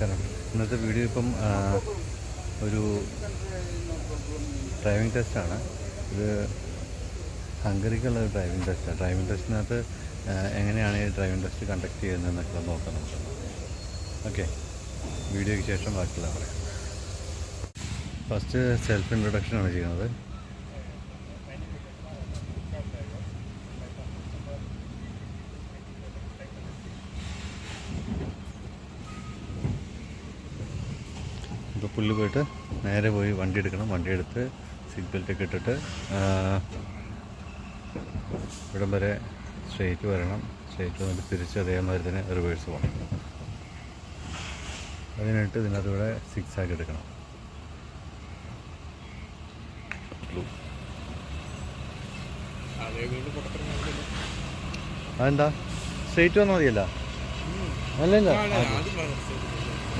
നമസ്കാരം. ഇന്നത്തെ വീഡിയോ ഇപ്പം ഒരു ഡ്രൈവിംഗ് ടെസ്റ്റാണ് ഇത് ഹംഗറിക്കുള്ള ഒരു ഡ്രൈവിംഗ് ടെസ്റ്റാണ് ഡ്രൈവിംഗ് ടെസ്റ്റിനകത്ത് എങ്ങനെയാണ് ഈ ഡ്രൈവിംഗ് ടെസ്റ്റ് കണ്ടക്ട് ചെയ്യുന്നതെന്നൊക്കെ നോക്കാം നമുക്ക്. ഓക്കെ വീഡിയോയ്ക്ക് ശേഷം ബാക്കിയുള്ള പറയാം ഫസ്റ്റ് സെൽഫ് ഇൻട്രൊഡക്ഷനാണ് ചെയ്യുന്നത്. പുല്ല് പോയിട്ട് നേരെ പോയി വണ്ടി എടുക്കണം. വണ്ടി എടുത്ത് സീറ്റ് ബെൽറ്റൊക്കെ ഇട്ടിട്ട് ഇവിടം വരെ സ്ട്രേറ്റ് വരണം. സ്ട്രേറ്റ് വന്നിട്ട് തിരിച്ച് അതേമാതിരി തന്നെ റിവേഴ്സ് പോകണം അതിനായിട്ട് ഇതിനകത്തൂടെ സിക്സ് ആക്കി എടുക്കണം. അതെന്താ? സ്ട്രേറ്റ് വന്നാൽ മതിയല്ല? അല്ലല്ല?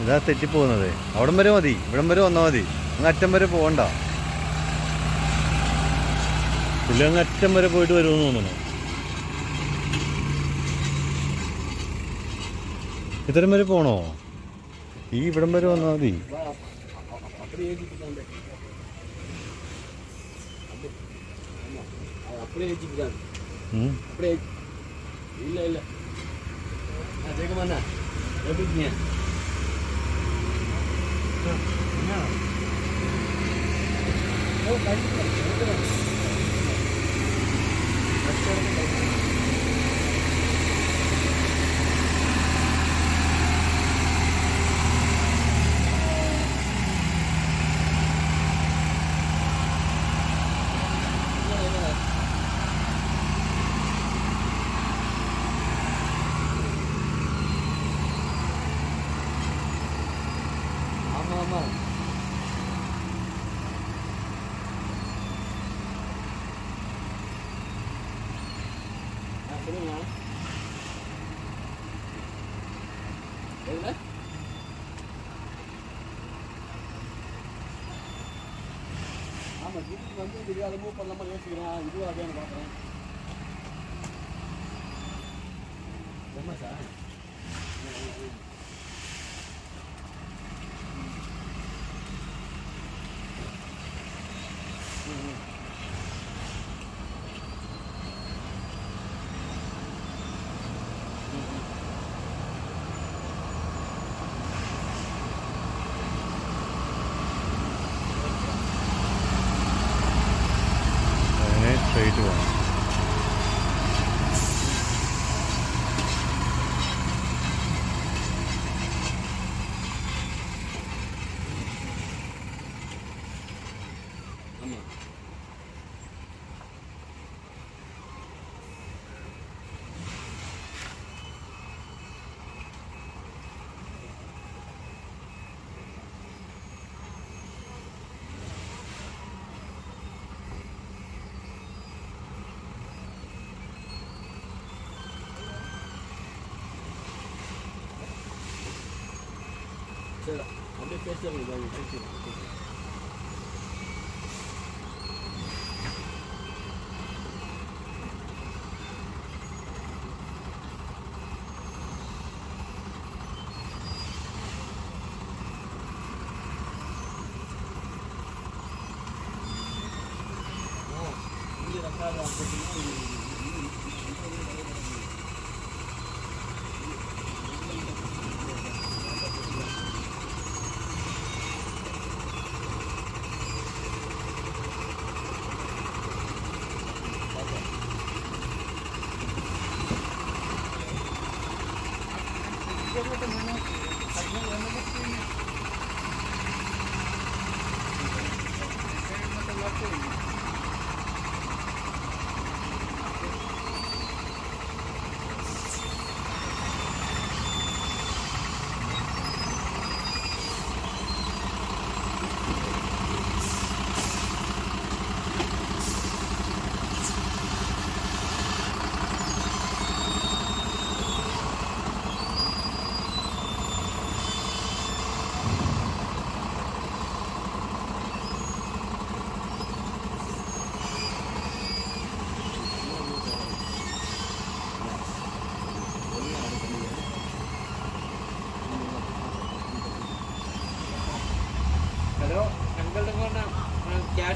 ഇതാ തെറ്റിപ്പോകുന്നത്. അവിടം വരെ മതി ഇവിടം വരെ വന്നാൽ മതി. അങ്ങ് അറ്റം വരെ പോകണ്ട. പുള്ളി അങ്ങ് അറ്റം വരെ പോയിട്ട് വരുമെന്ന് തോന്നുന്നു. ഇത്തരം വരെ പോണോ? ഈ ഇവിടം വരെ വന്നാൽ മതി. ഇല്ല ഇല്ല. Oh, no. No. ஆ சொல்லுங்கண்ணா எதுல ஆமாம் வீட்டுக்கு வந்து இது அதை மூவ் பண்ணலாமா யோசிக்கிறேன் இதுவும் அதே பார்க்குறேன் என்ன sir Gracias. Thank you.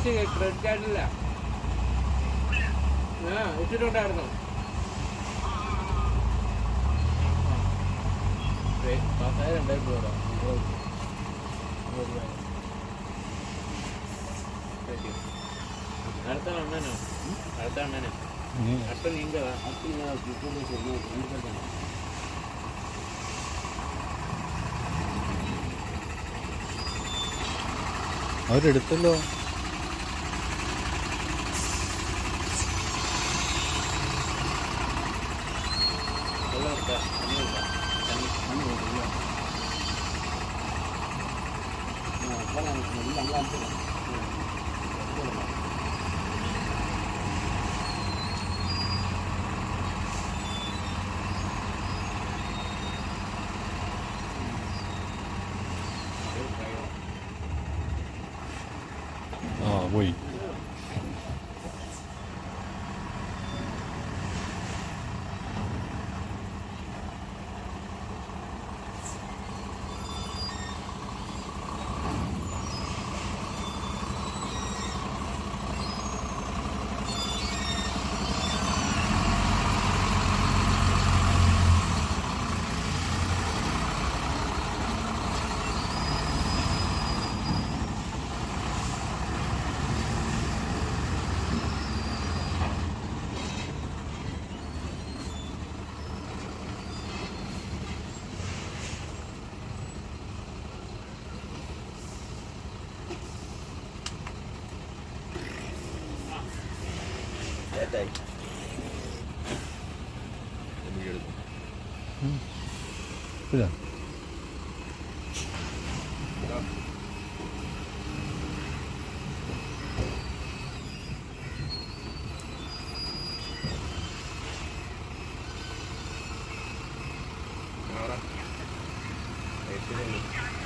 Cash credit ആയിട്ടില്ല ആ ഇട്ടിട്ടുണ്ടായിരുന്നു. ഞാൻ வெள்ளம் இருக்கா தண்ணி இருக்கா தண்ணி தண்ணி ஓடுது நல்லா அனுப்பிடுறேன் Ah oui. ആ അതാണ് നല്ല അങ്ങാടില്ല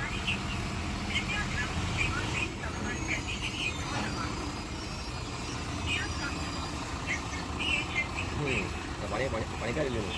ആ പോയി ഇതാ പണി പണി പണിക്കാരില്ലല്ലോ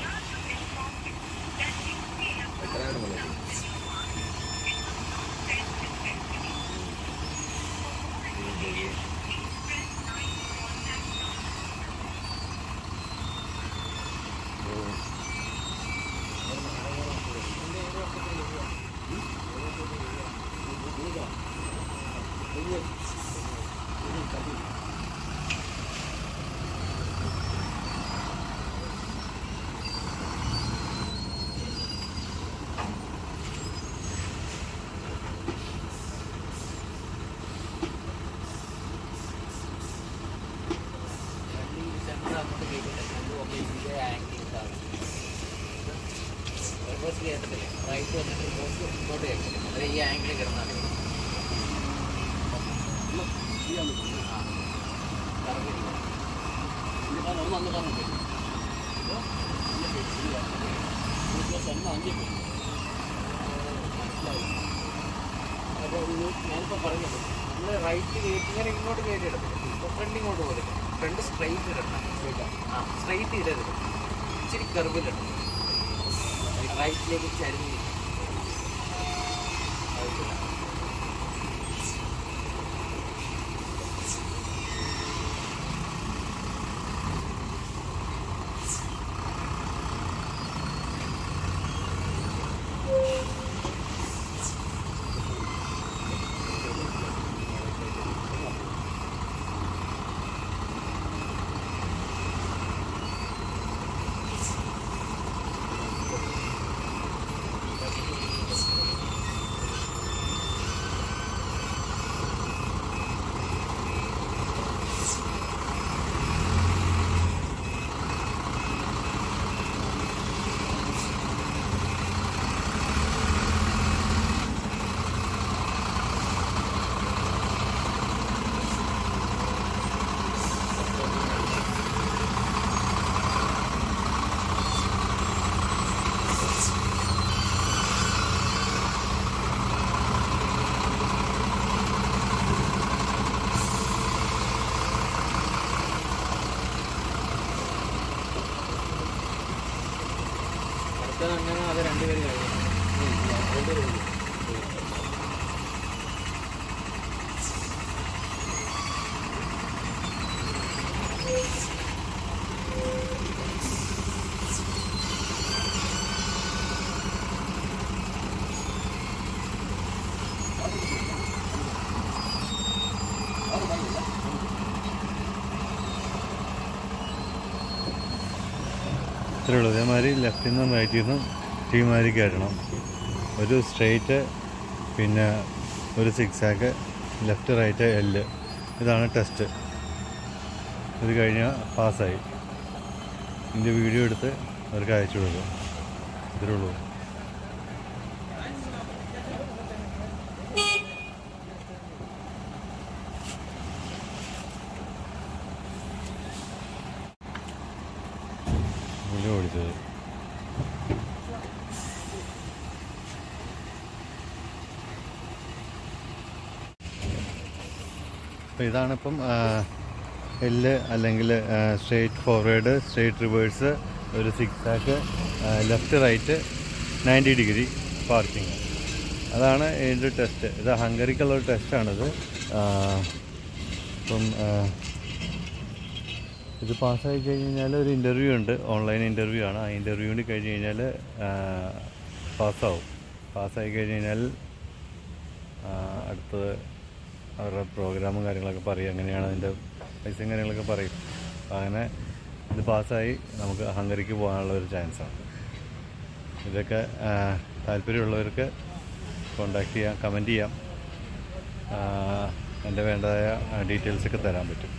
പറഞ്ഞത് നമ്മൾ റൈറ്റ് ഇങ്ങോട്ട് ഇടത്തില്ല ഫ്രണ്ട് ഇങ്ങോട്ട് പോലും ഫ്രണ്ട് സ്ട്രൈറ്റ് ഇടണം ആ സ്ട്രൈറ്റ് ഇടരുത്. ഇച്ചിരി കർവിലിടണം റൈറ്റിലേക്ക് ചരിഞ്ഞ് ഇത്രയുള്ളൂ. അതേമാതിരി ലെഫ്റ്റിൽ നിന്നും റൈറ്റിൽ നിന്നും ടീമാതിരി കയറ്റണം ഒരു സ്ട്രെയിറ്റ് പിന്നെ ഒരു സിക്സ് ആക്ക് ലെഫ്റ്റ് റൈറ്റ് എല്ല് ഇതാണ് ടെസ്റ്റ്. ഇത് കഴിഞ്ഞാൽ പാസ്സായി. ഇതിന്റെ വീഡിയോ എടുത്ത് അവർക്ക് അയച്ചു കൊടുക്കും. ഇത്രേ ഉള്ളൂ വീഡിയോ ഓടിച്ചത് അപ്പോൾ ഇതാണിപ്പം എല്ല് അല്ലെങ്കിൽ സ്ട്രേറ്റ് ഫോർവേഡ് സ്ട്രേറ്റ് റിവേഴ്സ് ഒരു സിക്സ് ആക്ക് left right ninety degree parking അതാണ് ഇതിന്റെ ടെസ്റ്റ് ഇത് ഹംഗറിക്കുള്ള ഒരു ടെസ്റ്റാണിത് ഇപ്പം ഇത് പാസ്സായി കഴിഞ്ഞ് കഴിഞ്ഞാൽ ഒരു ഇന്റർവ്യൂ ഉണ്ട്. ഓൺലൈൻ ഇന്റർവ്യൂ ആണ്. ആ ഇന്റർവ്യൂവിന് കഴിഞ്ഞ് കഴിഞ്ഞാൽ പാസ്സാവും. പാസ്സായി കഴിഞ്ഞ് കഴിഞ്ഞാൽ അടുത്തത് അവരുടെ പ്രോഗ്രാമും കാര്യങ്ങളൊക്കെ പറയും. എങ്ങനെയാണ് അതിന്റെ പൈസയും കാര്യങ്ങളൊക്കെ പറയും. അപ്പോൾ അങ്ങനെ ഇത് പാസ്സായി നമുക്ക് ഹംഗറിക്ക് പോകാനുള്ള ഒരു ചാൻസാണ് ഇതൊക്കെ താല്പര്യമുള്ളവർക്ക് കോണ്ടാക്ട് ചെയ്യാം കമന്റ് ചെയ്യാം. എന്റെ വേണ്ടതായ ഡീറ്റെയിൽസൊക്കെ തരാൻ പറ്റും.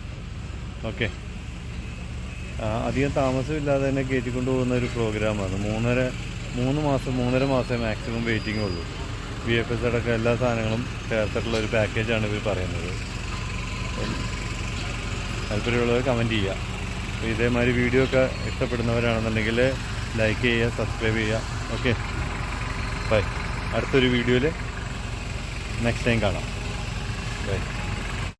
ഓക്കെ അധികം താമസമില്ലാതെ തന്നെ കയറ്റിക്കൊണ്ട് പോകുന്ന ഒരു പ്രോഗ്രാമാണ് മൂന്നര മൂന്ന് മാസം മൂന്നര മാസം മാക്സിമം വെയിറ്റിംഗ് ഉള്ളൂ. ബി എഫ് എസ് അടക്കം എല്ലാ സാധനങ്ങളും ചേർത്തിട്ടുള്ള ഒരു പാക്കേജാണ് ഇവർ പറയുന്നത്. താല്പര്യമുള്ളവർ കമന്റ് ചെയ്യുക. അപ്പോൾ ഇതേമാതിരി വീഡിയോ ഒക്കെ ഇഷ്ടപ്പെടുന്നവരാണെന്നുണ്ടെങ്കിൽ ലൈക്ക് ചെയ്യുക സബ്സ്ക്രൈബ് ചെയ്യുക. ഓക്കെ ബൈ അടുത്തൊരു വീഡിയോയിൽ നെക്സ്റ്റ് ടൈം കാണാം. ബൈ